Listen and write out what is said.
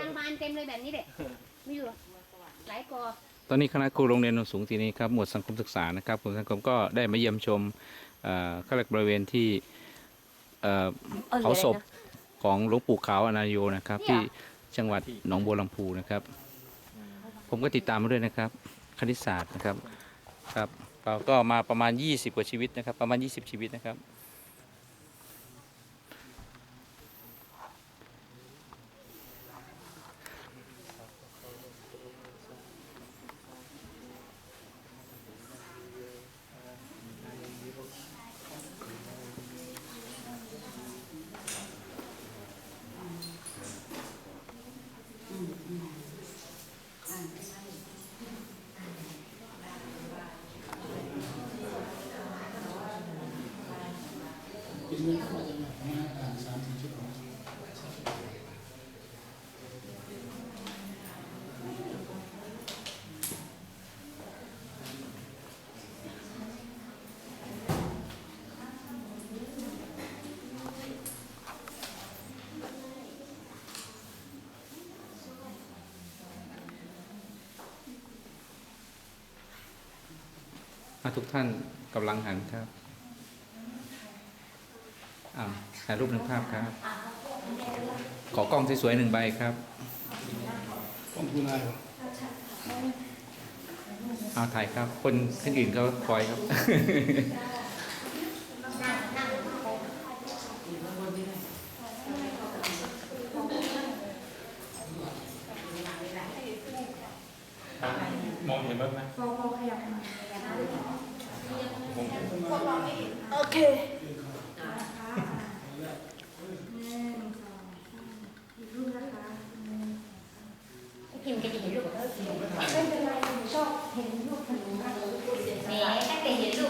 รังบานเต็มเลยแบบนี้เด็มีอยู่หลายกอตอนนี้คณะครูโรงเรียนโนนสูงทีนี้ครับหมวดสังคมศึกษานะครับกรมสังคมก็ได้มาเยี่ยมชมเอ่อเขาเรียกบริเวณที่เอ่อเผาศพของหลวงปู่ขาวอนาโยนะครับ ที่จังหวัดหนองบัวลำพูนะครับ ผมก็ติดตามมาด้วยนะครับ คณิตศาสตร์นะครับครับเราก็มาประมาณ 20 กว่าชีวิตนะครับ ประมาณ 20 ชีวิตนะครับ อะทุกท่านกำลังหันครับ อ่าถ่ายรูปหนึ่งภาพครับ ขอกล้องสวยๆหนึ่งใบครับต้องพูดได้หรอเอาถ่ายครับ คนคนอื่นเขาคอยครับ มองเห็นบ้างไหมโอเคพิมพ์แก ไม่เป็นไรหนูชอบเห็นลูกขนุมากเลยแหมตั้งแต่เห็นลูก